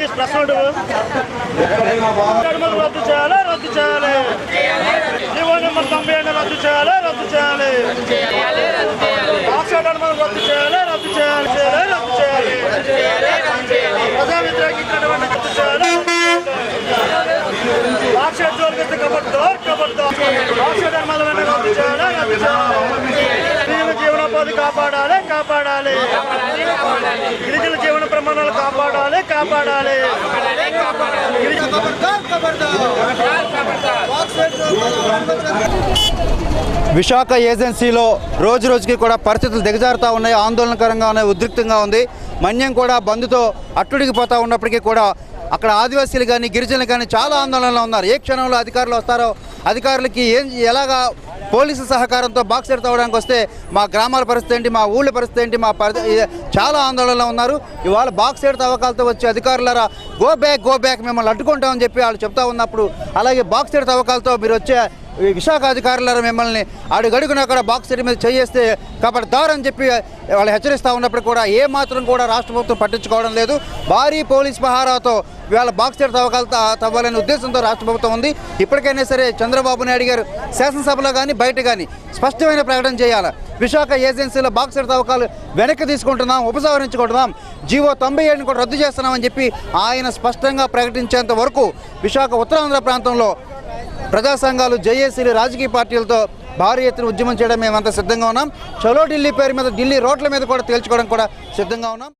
చేస్తున్నాడు కనుమలు రద్దు చేయాలి రద్దు చేయాలి. జీవో నెంబర్ తొంభై ఏడు రద్దు చేయాలి రద్దు చేయాలి. ఆక్సిజన్ కనుమలు రద్దు చేయాలి రద్దు చేయాలి చేయాలి రద్దు చేయాలి. ప్రజా వ్యతిరేకించినటువంటి రద్దు చేయాలి. ఆక్సిజన్ జోలికి కబడ్దార్ ఆక్సిజన్ కనుమల వెంట రద్దు చేయాలి రద్దు చేయాలి. జీవనోపాధి కాపాడాలి కాపాడాలి. గిరిజన జీవన కాపాడాలి కాపాడాలి. విశాఖ ఏజెన్సీలో రోజు రోజుకి కూడా పరిస్థితులు దిగజారుతూ ఉన్నాయి ఆందోళనకరంగా ఉన్నాయి ఉద్రిక్తంగా ఉంది. మన్యం కూడా బంధుతో అట్టుడికిపోతూ ఉన్నప్పటికీ కూడా అక్కడ ఆదివాసీలు కానీ గిరిజనులు కానీ చాలా ఆందోళనలో ఉన్నారు. ఏ క్షణంలో అధికారులు వస్తారో అధికారులకి ఏం ఎలాగా పోలీసు సహకారంతో బాక్స్ ఎడత వస్తే మా గ్రామాల పరిస్థితి ఏంటి మా ఊళ్ళ పరిస్థితి ఏంటి మా పరి చాలా ఆందోళనలో ఉన్నారు. ఇవాళ బాక్స్ ఎడత అవకాలతో వచ్చే అధికారులరా గో బ్యాక్ గో బ్యాక్ మిమ్మల్ని అడ్డుకుంటామని చెప్పి వాళ్ళు చెప్తా ఉన్నప్పుడు అలాగే బాక్స్ ఎడత అవకాలతో మీరు వచ్చే ఈ విశాఖ అధికారులారా మిమ్మల్ని అడుగడుగున అక్కడ బాక్స్ సెట్ మీద చేయేస్తే కాబట్టి దారని చెప్పి వాళ్ళు హెచ్చరిస్తూ ఉన్నప్పుడు కూడా ఏ మాత్రం కూడా రాష్ట్ర ప్రభుత్వం పట్టించుకోవడం లేదు. భారీ పోలీస్ పహారాతో ఇవాళ బాక్సైడ్ తవ్వకాలతో తవ్వాలనే ఉద్దేశంతో రాష్ట్ర ప్రభుత్వం ఉంది. ఇప్పటికైనా సరే చంద్రబాబు నాయుడు గారు శాసనసభలో కానీ బయట కానీ స్పష్టమైన ప్రకటన చేయాలి. విశాఖ ఏజెన్సీలో బాక్సైడ్ తవ్వకాలు వెనక్కి తీసుకుంటున్నాం ఉపసంహరించుకుంటున్నాం. జీవో తొంభై ఏడుని కూడా రద్దు చేస్తున్నామని చెప్పి ఆయన స్పష్టంగా ప్రకటించేంత వరకు విశాఖ ఉత్తరాంధ్ర ప్రాంతంలో ప్రజా సంఘాలు జేఏసీలు రాజకీయ పార్టీలతో భారీ ఎత్తున ఉద్యమం చేయడం మేమంతా సిద్ధంగా ఉన్నాం. చలో ఢిల్లీ పేరు మీద ఢిల్లీ రోడ్ల మీద కూడా తేల్చుకోవడం కూడా సిద్ధంగా ఉన్నాం.